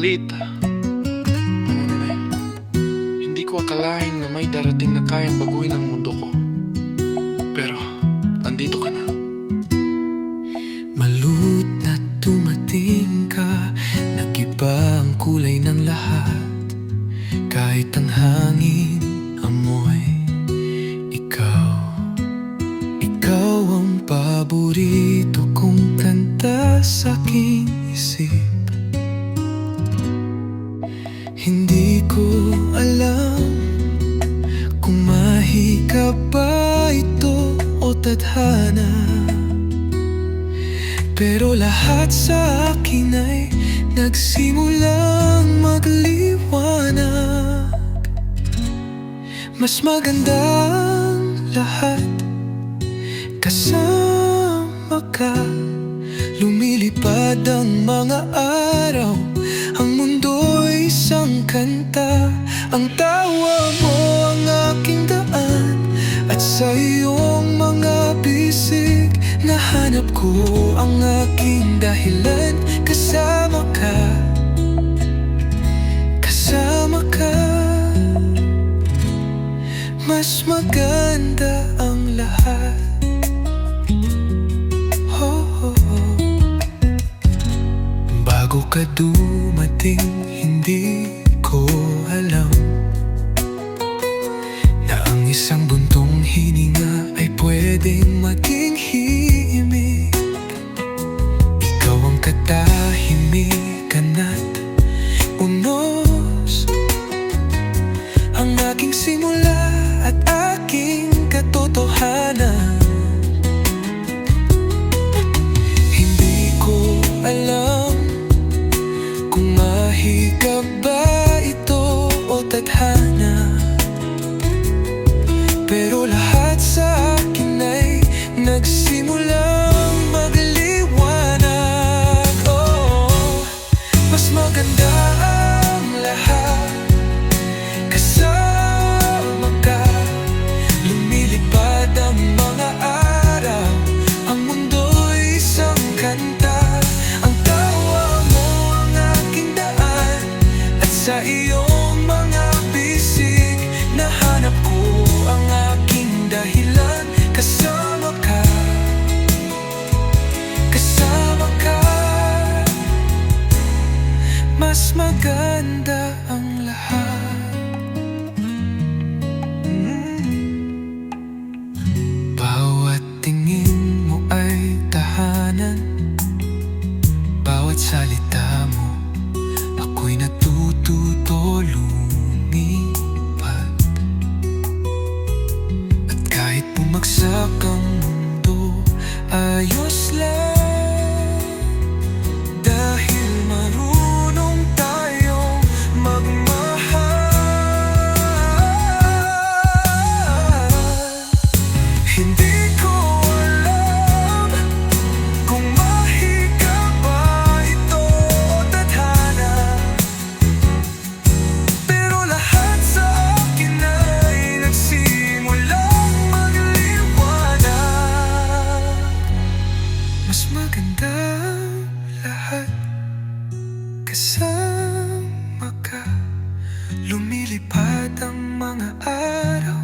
balita. Hindi ko akalain na may darating na kayang baguhin ang mundo ko. Pero, andito ka na. Malut na tumating ka Nagiba ang kulay ng lahat Kahit ang hangin, amoy Ikaw Ikaw ang paborito kong kanta sa aking isip tadhana pero lahat sa akin ay nagsimulang magliwanag. Mas magandang lahat kasama ka. Lumilipad ang mga araw Ang mundo'y isang kanta. Ang Nahanap ko ang aking dahilan. Kasama ka. Kasama ka. Mas maganda ang lahat. Bago ka dumating Hindi ko alam Na ang isang buntong hininga Ay pwedeng maging alam kung mahika ba ito o tadhana. Pero lahat sa akin ay nagsimulang magliwanag. Oh, Mas maganda ang lahat Lumilipad ang mga araw